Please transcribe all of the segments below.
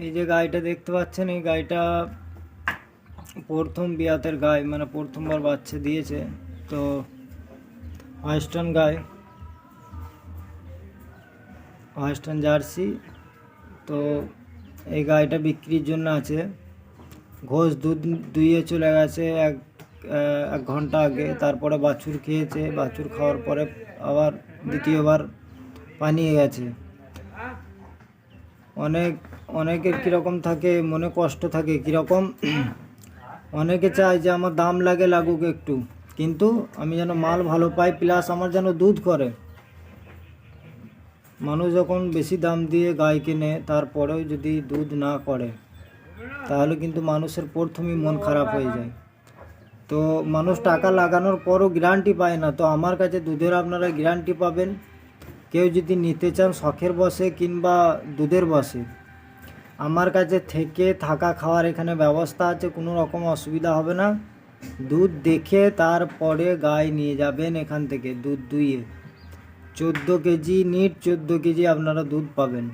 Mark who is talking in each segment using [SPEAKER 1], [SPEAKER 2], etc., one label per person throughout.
[SPEAKER 1] এই যে গাইটা দেখতে পাচ্ছেন, এই গাইটা প্রথম বিয়াতের গাই মানে প্রথমবার বাচ্চা দিয়েছে। তো ওয়েস্টার্ন গাই ওয়েস্টার্ন জার্সি। তো এই গাইটা বিক্রির জন্য আছে। ঘোষ দুধ দুইয়ে চলে গেছে এক এক ঘণ্টা আগে। তারপরে বাছুর খেয়েছে, বাছুর খাওয়ার পরে আবার দ্বিতীয়বার পানিয়ে গেছে। অনেক, অনেকের কীরকম থাকে, মনে কষ্ট থাকে, কীরকম? অনেকে চায় যে আমার দাম লাগে, লাগুক একটু। কিন্তু আমি যেন মাল ভালো পাই প্লাস আমার যেন দুধ করে। মানুষ যখন বেশি দাম দিয়ে গাই কেনে, তারপরেও যদি দুধ না করে, তাহলে কিন্তু মানুষের প্রথমেই মন খারাপ হয়ে যায়। তো মানুষ টাকা লাগানোর পরও গ্যারান্টি পায় না। তো আমার কাছে দুধের আপনারা গ্যারান্টি পাবেন। কেউ যদি নিতে চান শখের বসে কিংবা দুধের বসে, আমার কাছে থেকে থাকা খাওয়ার এখানে ব্যবস্থা আছে, কোনো রকম অসুবিধা হবে না। দুধ দেখে তারপরে গায়ে নিয়ে যাবেন এখান থেকে দুধ দুইয়ে চোদ্দ কেজি নিট, চোদ্দ কেজি আপনারা দুধ পাবেন।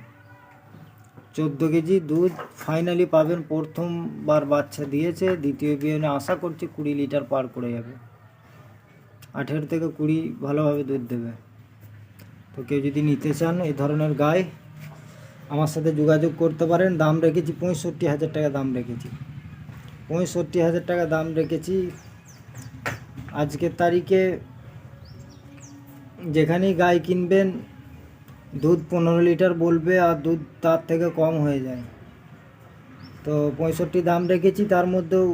[SPEAKER 1] চোদ্দ কেজি দুধ ফাইনালি পাবেন, প্রথমবার বাচ্চা দিয়েছে, দ্বিতীয় বিয়ে আশা করছি কুড়ি লিটার পার করে যাবে। আঠেরো থেকে কুড়ি ভালোভাবে দুধ দেবে। তো কেউ যদি নিতে চান এই ধরনের গায়ে আমার সাথে যোগাযোগ করতে পারেন। দাম রেখেছি পঁয়ষট্টি হাজার টাকা দাম রেখেছি। পঁয়ষট্টি হাজার টাকা দাম রেখেছি। আজকের তারিখে যেখানেই গায়ে কিনবেন, দুধ পনেরো লিটার বলবে আর দুধ তার থেকে কম হয়ে যায়। তো পঁয়ষট্টি দাম রেখেছি, তার মধ্যেও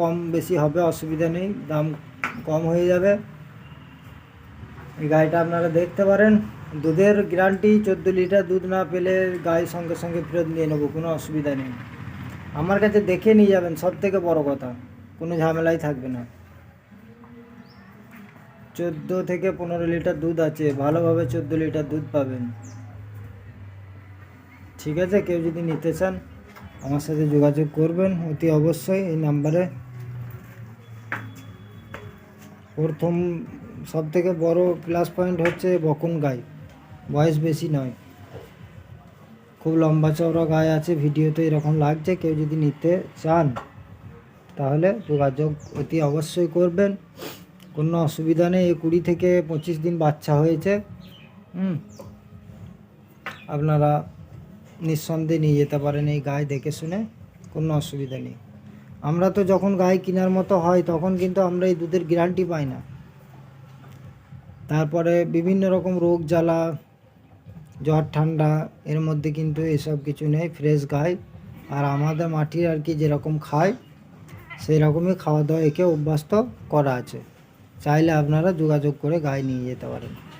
[SPEAKER 1] কম বেশি হবে, অসুবিধা নেই। দাম কম হয়ে যাবে। এই গাড়িটা আপনারা দেখতে পারেন। দুধের গ্যারান্টি চোদ্দ লিটার দুধ না পেলে গায়ে সঙ্গে সঙ্গে ফেরত নিয়ে নেব, কোনো অসুবিধা নেই। আমার কাছে দেখে নিয়ে যাবেন সব থেকে বড় কথা, কোনো ঝামেলাই থাকবে না। চোদ্দ থেকে পনেরো লিটার দুধ আছে, ভালোভাবে চোদ্দ লিটার দুধ পাবেন। ঠিক আছে, কেউ যদি নিতে চান, আমার সাথে যোগাযোগ করবেন, অতি অবশ্যই এই নাম্বারে। প্রথম সব থেকে বড় প্লাস পয়েন্ট হচ্ছে বকন গাই। বয়স বেশি নয়। খুব লম্বা চওড়া গায়ে আছে ভিডিওতে এরকম লাগছে, কেউ যদি নিতে চান, তাহলে যোগাযোগ অতি অবশ্যই করবেন। কোনো অসুবিধা নেই, এই কুড়ি থেকে পঁচিশ দিন বাচ্চা হয়েছে, হুম। আপনারা নিঃসন্দেহে নিয়ে যেতে পারেন এই গায়ে দেখে শুনে, কোনো অসুবিধা নেই। আমরা তো যখন গায়ে কেনার মতো হয়, তখন কিন্তু আমরা এই দুধের গ্যারান্টি পাই না। তারপরে বিভিন্ন রকম রোগ জ্বালা, জ্বর, ঠান্ডা, এর মধ্যে কিন্তু এসব কিছু নেই ফ্রেশ গায়ে। আর আমাদের মাটির আর কি যেরকম খায় সেই রকমই খাওয়া দাওয়া একে অভ্যস্ত করা আছে। চাইলে আপনারা যোগাযোগ করে গায়ে নিয়ে যেতে পারেন।